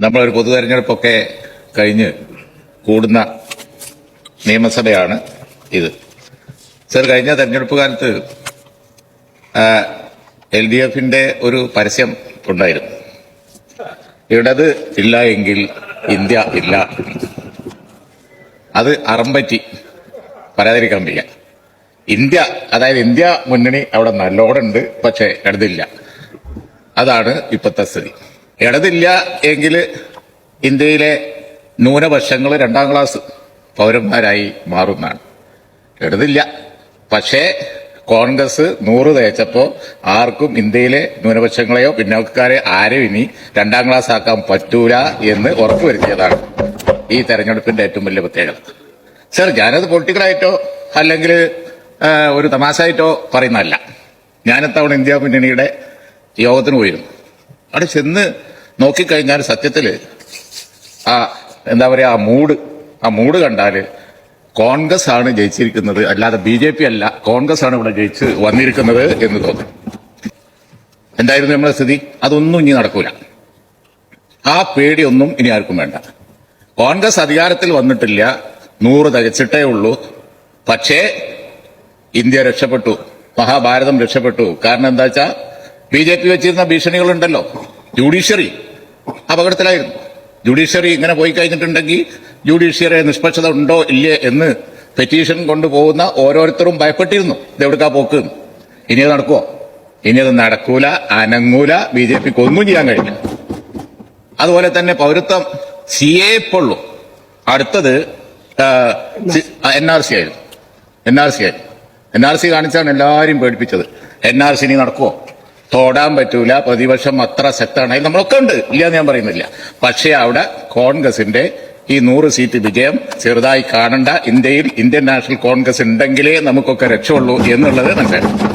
നമ്മളൊരു പൊതു തെരഞ്ഞെടുപ്പൊക്കെ കഴിഞ്ഞ് കൂടുന്ന നിയമസഭയാണ് ഇത്. സർ കഴിഞ്ഞ തെരഞ്ഞെടുപ്പ് കാലത്ത് എൽ ഡി എഫിന്റെ ഒരു പരസ്യം ഉണ്ടായിരുന്നു. ഇടത് ഇല്ല എങ്കിൽ ഇന്ത്യ ഇല്ല. അത് അറമ്പറ്റി പറയാതിരിക്കാൻ വയ്യ. ഇന്ത്യ അതായത് ഇന്ത്യ മുന്നണി അവിടെ നല്ലോണുണ്ട് പക്ഷേ ഇടതില്ല അതാണ് ഇപ്പോഴത്തെ സ്ഥിതി. ഇടതില്ല എങ്കിൽ ഇന്ത്യയിലെ ന്യൂനപക്ഷങ്ങൾ രണ്ടാം ക്ലാസ് പൗരന്മാരായി മാറുന്നതാണ്. ഇടതില്ല. പക്ഷേ കോൺഗ്രസ് നൂറ് തേച്ചപ്പോൾ ആർക്കും ഇന്ത്യയിലെ ന്യൂനപക്ഷങ്ങളെയോ പിന്നോക്കക്കാരെ ആരെയും ഇനി രണ്ടാം ക്ലാസ് ആക്കാൻ പറ്റൂല എന്ന് ഉറപ്പുവരുത്തിയതാണ് ഈ തെരഞ്ഞെടുപ്പിന്റെ ഏറ്റവും വലിയ പ്രത്യേകത. സർ ഞാനത് പൊളിറ്റിക്കലായിട്ടോ അല്ലെങ്കിൽ ഒരു തമാശയായിട്ടോ പറയുന്നതല്ല. ഞാനെത്തവണ ഇന്ത്യ മുന്നണിയുടെ യോഗത്തിന് പോയിരുന്നു. അവിടെ ചെന്ന് നോക്കിക്കഴിഞ്ഞാൽ സത്യത്തിൽ ആ എന്താ പറയുക ആ മൂഡ് ആ മൂഡ് കണ്ടാൽ കോൺഗ്രസ് ആണ് ജയിച്ചിരിക്കുന്നത്. അല്ലാതെ ബി ജെ പി അല്ല. കോൺഗ്രസ് ആണ് ഇവിടെ ജയിച്ച് വന്നിരിക്കുന്നത് എന്ന് തോന്നുന്നു എന്തായിരുന്നു നമ്മുടെ സ്ഥിതി? അതൊന്നും ഇനി നടക്കൂല. ആ പേടിയൊന്നും ഇനി ആർക്കും വേണ്ട. കോൺഗ്രസ് അധികാരത്തിൽ വന്നിട്ടില്ല. നൂറ് തികച്ചിട്ടേ ഉള്ളൂ. പക്ഷേ ഇന്ത്യ രക്ഷപ്പെട്ടു. മഹാഭാരതം രക്ഷപ്പെട്ടു. കാരണം എന്താ വെച്ചാൽ ബി ജെ പി വെച്ചിരുന്ന ഭീഷണികളുണ്ടല്ലോ. ജുഡീഷ്യറി. അപകടത്തിലായിരുന്നു. ജുഡീഷ്യറി ഇങ്ങനെ പോയി കഴിഞ്ഞിട്ടുണ്ടെങ്കിൽ ജുഡീഷ്യറി നിഷ്പക്ഷത ഉണ്ടോ ഇല്ലേ എന്ന് പെറ്റീഷൻ കൊണ്ടുപോകുന്ന ഓരോരുത്തരും ഭയപ്പെട്ടിരുന്നു. ഇതെവിടുക്കാ പോക്ക്. ഇനി അത് നടക്കുമോ ഇനി അത് നടക്കൂല അനങ്ങൂല ബി ജെ പിക്ക് ഒന്നും ചെയ്യാൻ കഴിയില്ല. അതുപോലെ തന്നെ പൗരത്വം സി എ ഉള്ളൂ അടുത്തത് എൻ ആർ സി ആയിരുന്നു. എൻ ആർ സി ആയിരുന്നു. എൻ ആർ സി കാണിച്ചാണ് എല്ലാവരും പേടിപ്പിച്ചത്. എൻ ആർ സി ഇനി നടക്കുവോ? തൊടാൻ പറ്റൂല പ്രതിപക്ഷം അത്ര ശക്തമാണെങ്കിൽ നമ്മളൊക്കെ ഉണ്ട് ഇല്ല ഞാൻ പറയുന്നില്ല. പക്ഷേ അവിടെ കോൺഗ്രസിന്റെ ഈ നൂറ് സീറ്റ് വിജയം ചെറുതായി കാണണ്ട. ഇന്ത്യയിൽ ഇന്ത്യൻ നാഷണൽ കോൺഗ്രസ് ഉണ്ടെങ്കിലേ നമുക്കൊക്കെ രക്ഷയുള്ളൂ എന്നുള്ളത് മനസ്സിലായി.